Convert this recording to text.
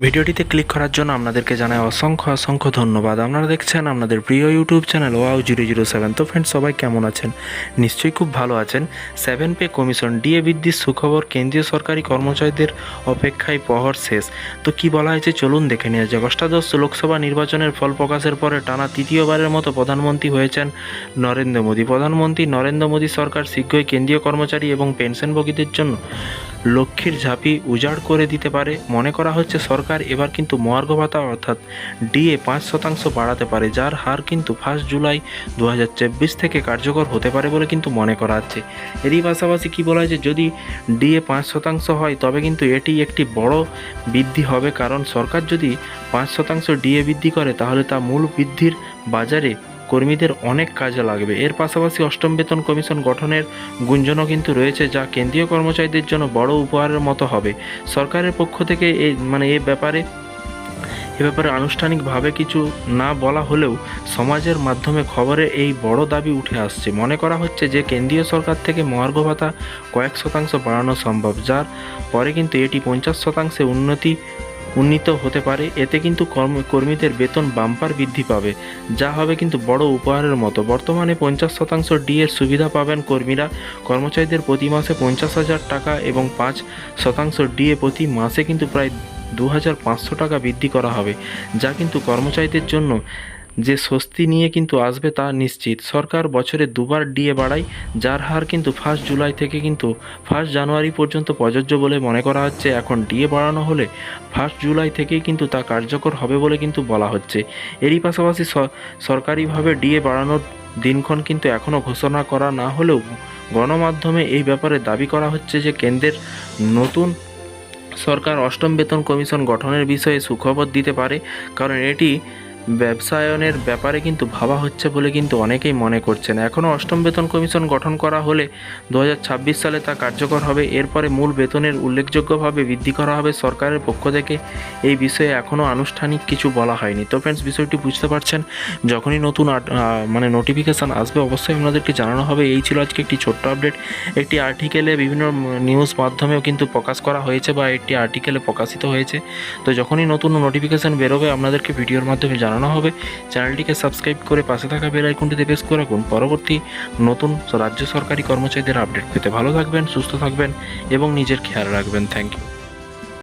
ভিডিওটিতে ক্লিক করার জন্য আপনাদেরকে জানাই অসংখ্য অসংখ্য ধন্যবাদ। আপনারা দেখছেন আপনাদের প্রিয় YouTube channel wow zero zero seven তো ফ্রেন্ডস সবাই কেমন আছেন? নিশ্চয়ই খুব ভালো আছেন। সেভেন পে কমিশন ডিএ বৃদ্ধির সুখবর, কেন্দ্রীয় সরকারি কর্মচারীদের অপেক্ষায় প্রহর শেষ। তো কি বলা হয়েছে? চলুন দেখে নেওয়া যাক। অষ্টাদশ লোকসভা নির্বাচনের ফল প্রকাশের পরে টানা তৃতীয়বারের মতো প্রধানমন্ত্রী হয়েছেন নরেন্দ্র মোদী। প্রধানমন্ত্রী নরেন্দ্র মোদী সরকার শীঘ্রই কেন্দ্রীয় কর্মচারী এবং পেনশনভোগীদের জন্য লক্ষ্মীর ঝাঁপি উজাড় করে দিতে পারে। মনে করা হচ্ছে সরকার এবার কিন্তু মহার্ঘ ভাতা অর্থাৎ ডিএ পাঁচ শতাংশ বাড়াতে পারে, যার হার কিন্তু ফার্স্ট জুলাই দু হাজার চব্বিশ থেকে কার্যকর হতে পারে বলে কিন্তু মনে করা হচ্ছে। এরই পাশাপাশি কী বলা হয় যে যদি ডিএ পাঁচ শতাংশ হয়, তবে কিন্তু এটি একটি বড় বৃদ্ধি হবে, কারণ সরকার যদি পাঁচ শতাংশ ডিএ বৃদ্ধি করে, তাহলে তা মূল বৃদ্ধির বাজারে কর্মীদের অনেক কাজে লাগবে। এর পাশাপাশি অষ্টম বেতন কমিশন গঠনের গুঞ্জনও কিন্তু রয়েছে, যা কেন্দ্রীয় কর্মচারীদের জন্য বড় উপহারের মতো হবে। সরকারের পক্ষ থেকে এই মানে এ ব্যাপারে এ ব্যাপারে আনুষ্ঠানিকভাবে কিছু না বলা হলেও সমাজের মাধ্যমে খবরে এই বড় দাবি উঠে আসছে। মনে করা হচ্ছে যে, কেন্দ্রীয় সরকার থেকে মহার্ঘ ভাতা কয়েক শতাংশ বাড়ানো সম্ভব, যার পরে কিন্তু এটি পঞ্চাশ শতাংশে উন্নতি উন্নীত হতে পারে, এতে কিন্তু কর্ম, কর্মীদের বেতন বাম্পার বৃদ্ধি পাবে, যা হবে কিন্তু বড় উপহারের মতো। বর্তমানে পঞ্চাশ শতাংশ ডি এর সুবিধা পাবেন কর্মীরা। কর্মচারীদের প্রতি মাসে পঞ্চাশ হাজার টাকা এবং পাঁচ শতাংশ ডি এ প্রতি মাসে কিন্তু প্রায় দু হাজার পাঁচশো টাকা বৃদ্ধি করা হবে, যা কিন্তু কর্মচারীদের জন্য যে স্বস্তি নিয়ে কিন্তু আসবে তা নিশ্চিত। সরকার বছরে দুবার ডিএ বাড়ায়, যার হার কিন্তু ফার্স্ট জুলাই থেকে কিন্তু ফার্স্ট জানুয়ারি পর্যন্ত প্রযোজ্য বলে মনে করা হচ্ছে। এখন ডিএ বাড়ানো হলে ফার্স্ট জুলাই থেকেই কিন্তু তা কার্যকর হবে বলে কিন্তু বলা হচ্ছে। এরই পাশাপাশি সরকারিভাবে ডিএ বাড়ানোর দিনক্ষণ কিন্তু এখনও ঘোষণা করা না হলেও গণমাধ্যমে এই ব্যাপারে দাবি করা হচ্ছে যে কেন্দ্রের নতুন সরকার অষ্টম বেতন কমিশন গঠনের বিষয়ে সুখবর দিতে পারে। কারণ এটি ব্যবসায়নের ব্যাপারে কিন্তু ভাবা হচ্ছে বলে কিন্তু অনেকেই মনে করছেন। এখনও অষ্টম বেতন কমিশন গঠন করা হলে দু হাজার ছাব্বিশ সালে তা কার্যকর হবে। এরপরে মূল বেতনের উল্লেখযোগ্যভাবে বৃদ্ধি করা হবে সরকারের পক্ষ থেকে। এই বিষয়ে এখনও আনুষ্ঠানিক কিছু বলা হয়নি। তো ফ্রেন্ডস বিষয়টি বুঝতে পারছেন? যখনই নতুন মানে নোটিফিকেশান আসবে, অবশ্যই আপনাদেরকে জানানো হবে। এই ছিল আজকে একটি ছোট্ট আপডেট একটি আর্টিকেলে বিভিন্ন নিউজ মাধ্যমেও কিন্তু প্রকাশ করা হয়েছে বা একটি আর্টিকেলে প্রকাশিত হয়েছে। তো যখনই নতুন নোটিফিকেশান বেরোবে, আপনাদেরকে ভিডিওর মাধ্যমে জানানো হবে। চ্যানেলটিকে সাবস্ক্রাইব করে পাশে থাকা বেল আইকনটিতে প্রেস করে রাখুন। পরবর্তী নতুন রাজ্য সরকারি কর্মচারীদের আপডেট পেতে ভালো থাকবেন, সুস্থ থাকবেন এবং নিজের খেয়াল রাখবেন। Thank you.